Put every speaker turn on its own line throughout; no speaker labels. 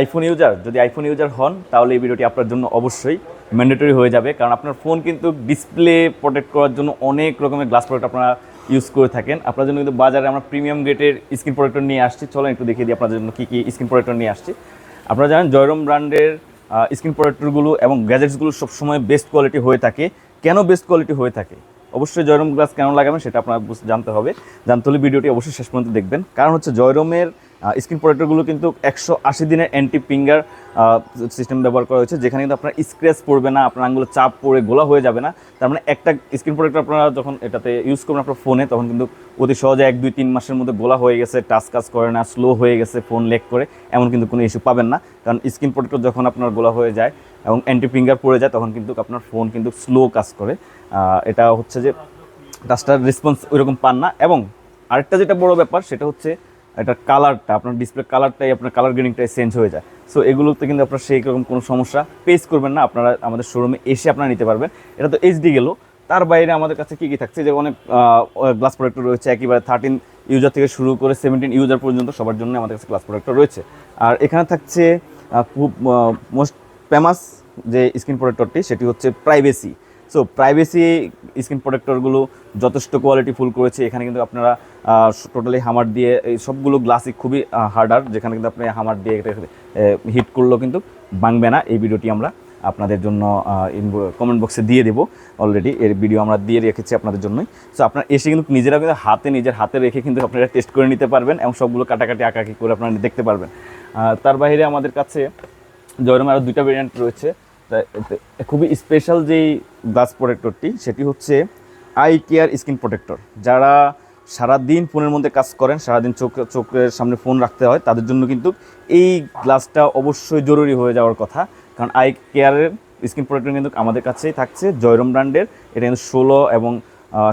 IPhone user যদি iPhone user হন, তাহলে এই ভিডিওটি আপনার জন্য অবশ্যই ম্যান্ডেটরি হয়ে যাবে। কারণ আপনার ফোন কিন্তু ডিসপ্লে প্রোটেক্ট করার জন্য অনেক রকমের গ্লাস প্রোডাক্ট আপনারা ইউজ করে থাকেন। আপনার জন্য কিন্তু বাজারে আমরা প্রিমিয়াম গ্রেডের স্ক্রিন প্রোটেক্টর নিয়ে আসছি। চলো একটু দেখিয়ে দিই আপনাদের জন্য কী কী স্ক্রিন প্রোটেক্টর নিয়ে আসছি। আপনারা জানেন জয়রম ব্র্যান্ডের স্ক্রিন প্রোটেক্টরগুলো এবং গ্যাজেটসগুলো সবসময় বেস্ট কোয়ালিটি হয়ে থাকে। কেন বেস্ট কোয়ালিটি হয়ে থাকে? অবশ্যই জয়রম গ্লাস কেন লাগাবেন সেটা আপনার জানতে হবে। জানতে হলে ভিডিওটি অবশ্যই শেষ পর্যন্ত দেখবেন। কারণ হচ্ছে জয়রমের স্ক্রিন প্রোটেক্টরগুলো কিন্তু একশো আশি দিনের অ্যান্টি ফিঙ্গার সিস্টেম ব্যবহার করা হয়েছে। যেখানে কিন্তু আপনার স্ক্র্যাচ পড়বে না, আপনার আঙ্গুলে চাপ পড়ে গোলা হয়ে যাবে না। তার মানে একটা স্ক্রিন প্রোটেক্টর আপনারা যখন এটাতে ইউজ করবেন আপনার ফোনে তখন কিন্তু অতি সহজে এক, দুই, তিন মাসের মধ্যে গোলা হয়ে গেছে টাচ কাজ করে না স্লো হয়ে গেছে ফোন লেক করে, এমন কিন্তু কোনো ইস্যু পাবেন না। কারণ স্ক্রিন প্রোটেক্টর যখন আপনার গোলা হয়ে যায় এবং অ্যান্টি ফিঙ্গার পড়ে যায়, তখন কিন্তু আপনার ফোন কিন্তু স্লো কাজ করে। এটা হচ্ছে যে টাচটার রেসপন্স ওইরকম পান না। এবং আরেকটা যেটা বড় ব্যাপার, সেটা হচ্ছে এটা কালারটা আপনার ডিসপ্লে কালারটাই আপনার কালার গ্রেডিংটাই চেঞ্জ হয়ে যায়। সো এগুলোতে কিন্তু আপনার সেই রকম কোনো সমস্যা ফেস করবেন না, আপনারা আমাদের শোরুমে এসে আপনারা নিতে পারবেন। এটা তো এইচডি গেল। তার বাইরে আমাদের কাছে কী কী থাকছে? যে অনেক গ্লাস প্রোডাক্ট রয়েছে, একেবারে থার্টিন ইউজার থেকে শুরু করে সেভেন্টিন ইউজার পর্যন্ত সবার জন্য আমাদের কাছে গ্লাস প্রোডাক্ট রয়েছে। আর এখানে থাকছে খুব মোস্ট ফেমাস যে স্ক্রিন প্রোটেক্টরটি সেটি হচ্ছে প্রাইভেসি সো প্রাইভেসি স্ক্রিন প্রোটেক্টরগুলো যথেষ্ট কোয়ালিটি ফুল করেছে। এখানে কিন্তু আপনারা টোটালি হামার দিয়ে এই সবগুলো গ্লাসই খুবই হার্ডার যেখানে কিন্তু আপনি হামার দিয়ে হিট করলেও কিন্তু ভাঙবে না। এই ভিডিওটি আমরা আপনাদের জন্য কমেন্ট বক্সে দিয়ে দেবো। অলরেডি এর ভিডিও আমরা দিয়ে রেখেছি আপনাদের জন্যই। সো আপনার এসে কিন্তু নিজেরা কিন্তু হাতে, নিজের হাতে রেখে কিন্তু আপনারা টেস্ট করে নিতে পারবেন এবং সবগুলো কাটাকাটি আঁকাকি করে আপনারা দেখতে পারবেন। তার বাইরে আমাদের কাছে জয়রম আরও দুইটা ভেরিয়েন্ট রয়েছে। খুবই স্পেশাল যেই গ্লাস প্রোটেক্টরটি সেটি হচ্ছে আই কেয়ার স্কিন প্রোটেক্টর যারা সারাদিন ফোনের মধ্যে কাজ করেন, সারাদিন চোখ, চোখের সামনে ফোন রাখতে হয়, তাদের জন্য কিন্তু এই গ্লাসটা অবশ্যই জরুরি হয়ে যাওয়ার কথা। কারণ আই কেয়ারের স্কিন প্রোটেক্টর কিন্তু আমাদের কাছেই থাকছে, জয়রম ব্র্যান্ডের। এটা কিন্তু ষোলো এবং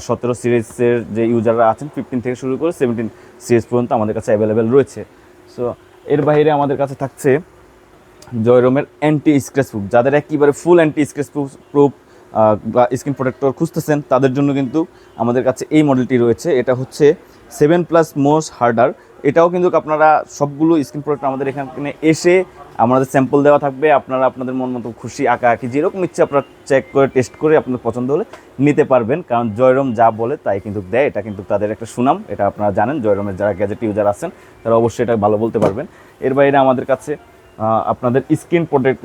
সতেরো সিরিজের যে ইউজাররা আছেন ফিফটিন থেকে শুরু করে সেভেন্টিন সিরিজ পর্যন্ত আমাদের কাছে অ্যাভেলেবেল রয়েছে। সো এর বাইরে আমাদের কাছে থাকছে জয়রমের অ্যান্টি স্ক্র্যাচ প্রুফ যাদের একেবারে full anti scratch proof proof screen protector খুঁজতেছেন, তাদের জন্য কিন্তু আমাদের কাছে এই মডেলটি রয়েছে। এটা হচ্ছে সেভেন প্লাস মোস্ট হার্ডার এটাও কিন্তু আপনারা সবগুলো স্ক্রিন প্রোটেক্টর আমাদের এখানে এসে আমাদের স্যাম্পল দেওয়া থাকবে। আপনারা আপনাদের মন মতো খুশি আঁকা আঁকি যেরকম ইচ্ছে আপনারা চেক করে টেস্ট করে আপনার পছন্দ হলে নিতে পারবেন। কারণ জয়রম যা বলে তাই কিন্তু দেয়। এটা কিন্তু তাদের একটা সুনাম। এটা আপনারা জানেন জয়রমের যারা গ্যাজেট ইউজার আছেন, তারা অবশ্যই এটা ভালো বলতে পারবেন। এর বাইরে আমাদের কাছে আপনাদের স্ক্রিন প্রোটেক্ট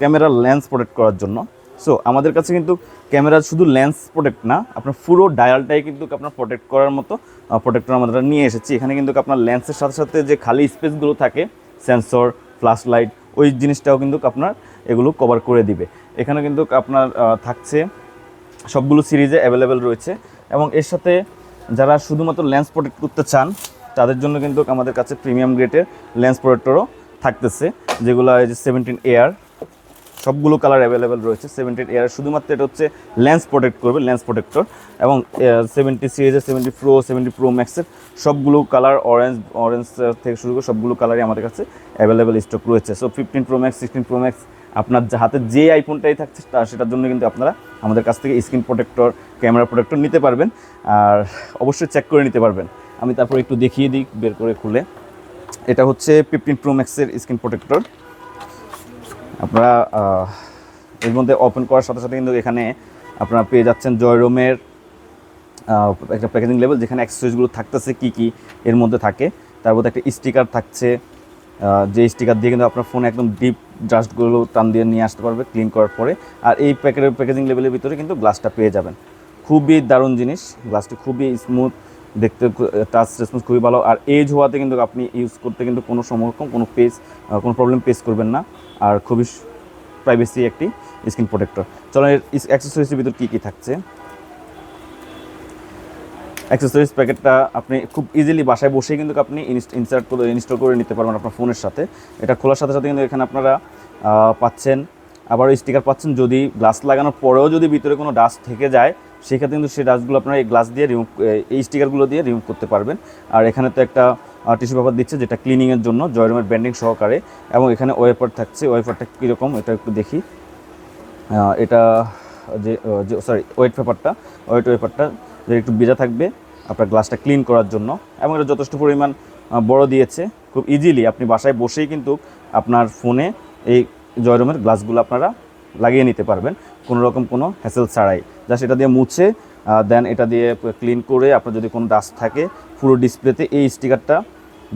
ক্যামেরার লেন্স প্রোটেক্ট করার জন্য। সো আমাদের কাছে কিন্তু ক্যামেরা শুধু লেন্স প্রোটেক্ট না, আপনার পুরো ডায়ালটাই কিন্তু আপনার প্রোটেক্ট করার মতো প্রোটেক্টর আমরা নিয়ে এসেছি। এখানে কিন্তু আপনার লেন্সের সাথে সাথে যে খালি স্পেসগুলো থাকে সেন্সর ফ্ল্যাশ লাইট ওই জিনিসটাও কিন্তু আপনার এগুলো কভার করে দিবে। এখানে কিন্তু আপনার থাকছে সবগুলো সিরিজে অ্যাভেলেবেল রয়েছে। এবং এর সাথে যারা শুধুমাত্র লেন্স প্রোটেক্ট করতে চান, তাদের জন্য কিন্তু আমাদের কাছে প্রিমিয়াম গ্রেডের লেন্স প্রোটেক্টরও থাকতেছে। যেগুলো এই যে সেভেন্টিন এয়ার সবগুলো কালার অ্যাভেলেবেল রয়েছে। সেভেন্টিন এয়ার শুধুমাত্র এটা হচ্ছে লেন্স প্রোটেক্ট করবে লেন্স প্রোটেক্টর এবং সেভেন্টি সিরিজের সেভেন্টি প্রো সেভেন্টি প্রো ম্যাক্সের সবগুলো কালার অরেঞ্জ অরেঞ্জ থেকে শুরু করে সবগুলো কালারই আমাদের কাছে অ্যাভেলেবেল স্টক রয়েছে। So fifteen pro max sixteen pro max আপনার হাতে যে আইফোনটাই থাকছে, তা সেটার জন্য কিন্তু আপনারা আমাদের কাছ থেকে স্ক্রিন প্রোটেক্টর ক্যামেরা প্রোটেক্টর নিতে পারবেন। আর অবশ্যই চেক করে নিতে পারবেন। আমি তারপর একটু দেখিয়ে দিই, বের করে খুলে। এটা হচ্ছে ফিফটিন প্রো ম্যাক্সের স্ক্রিন প্রোটেক্টর আপনারা এর মধ্যে ওপেন করার সাথে সাথে কিন্তু এখানে আপনারা পেয়ে যাচ্ছেন জয়রোমের একটা প্যাকেজিং লেভেল যেখানে অ্যাক্সেসরিজগুলো থাকতেছে কি কি এর মধ্যে থাকে। তার মধ্যে একটা স্টিকার থাকছে যে স্টিকার দিয়ে কিন্তু আপনার ফোনে একদম ডিপ ডাস্টগুলো টান দিয়ে নিয়ে আসতে পারবে ক্লিন করার পরে। আর এই প্যাকেটের প্যাকেজিং লেভেলের ভিতরে কিন্তু গ্লাসটা পেয়ে যাবেন। খুবই দারুণ জিনিস গ্লাসটি খুবই স্মুথ দেখতে টাচ রেসপন্স খুবই ভালো। আর এজ হওয়াতে কিন্তু আপনি ইউজ করতে কিন্তু কোনো সমরকম কোনো পেজ কোনো প্রবলেম ফেস করবেন না। আর খুবই প্রাইভেসি একটি স্ক্রিন প্রোটেক্টর চলো এর অ্যাক্সেসরিজের ভিতর কী কী থাকছে? অ্যাক্সেসরিজ প্যাকেটটা আপনি খুব ইজিলি বাসায় বসেই কিন্তু আপনি ইনসার্ট করে ইনস্টল করে নিতে পারবেন আপনার ফোনের সাথে। এটা খোলার সাথে সাথে কিন্তু এখানে আপনারা পাচ্ছেন। আবারও স্টিকার পাচ্ছেন যদি গ্লাস লাগানোর পরেও যদি ভিতরে কোনো ডাস্ট থেকে যায় সেক্ষেত্রে কিন্তু সেই ডাস্টগুলো আপনারা এই গ্লাস দিয়ে রিমুভ এই স্টিকারগুলো দিয়ে রিমুভ করতে পারবেন। আর এখানে তো একটা টিস্যু পেপার দিচ্ছে যেটা ক্লিনিংয়ের জন্য জয়রমের ব্যান্ডিং সহকারে। এবং এখানে ওয়েপার থাকছে ওয়েপারটা কীরকম এটা একটু দেখি। এটা যে সরি ওয়েট পেপারটা ওয়েট পেপারটা যে একটু ভেজা থাকবে, আপনার গ্লাসটা ক্লিন করার জন্য। এবং এটা যথেষ্ট পরিমাণ বড় দিয়েছে। খুব ইজিলি আপনি বাসায় বসেই কিন্তু আপনার ফোনে এই জয়রমের গ্লাসগুলো আপনারা লাগিয়ে নিতে পারবেন। কোনো রকম কোনো হ্যাসেল ছাড়াই। জাস্ট এটা দিয়ে মুছে দেন এটা দিয়ে ক্লিন করে আপনার যদি কোনো ডাস্ট থাকে, পুরো ডিসপ্লেতে এই স্টিকারটা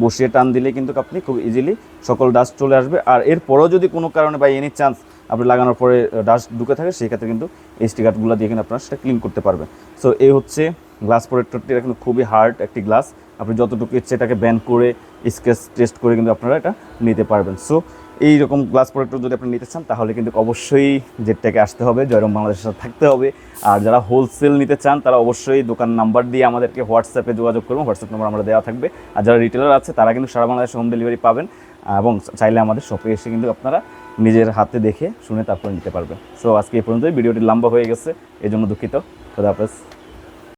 বসিয়ে টান দিলে কিন্তু আপনি খুব ইজিলি সকল ডাস্ট চলে আসবে। আর এরপরেও যদি কোনো কারণে বা এনি চান্স আপনি লাগানোর পরে ডাস্ট ঢুকে থাকে, সেই ক্ষেত্রে কিন্তু এই স্টিকারগুলো দিয়ে কিন্তু আপনারা সেটা ক্লিন করতে পারবেন। সো এই হচ্ছে গ্লাস প্রোটেক্টরটি এটা কিন্তু খুবই হার্ড একটি গ্লাস আপনি যতটুকু ইচ্ছে এটাকে ব্যান করে স্কেচ টেস্ট করে কিন্তু আপনারা এটা নিতে পারবেন। সো এই রকম গ্লাস প্রোটেক্টর যদি আপনি নিতে চান, তাহলে কিন্তু অবশ্যই জেটটাকে আসতে হবে, জয়রম বাংলাদেশের সাথে থাকতে হবে। আর যারা হোলসেল নিতে চান, তারা অবশ্যই দোকান নাম্বার দিয়ে আমাদেরকে হোয়াটসঅ্যাপে যোগাযোগ করবেন হোয়াটসঅ্যাপ নাম্বার আমরা দেওয়া থাকবে। আর যারা রিটেলার আছে, তারা কিন্তু সারা বাংলাদেশে হোম ডেলিভারি পাবেন এবং চাইলে আমাদের শপে এসে কিন্তু আপনারা নিজের হাতে দেখে শুনে তারপরে নিতে পারবেন। সো আজকে এই পর্যন্তই, ভিডিওটি লম্বা হয়ে গেছে এই জন্য দুঃখিত। খোদা হাফেজ।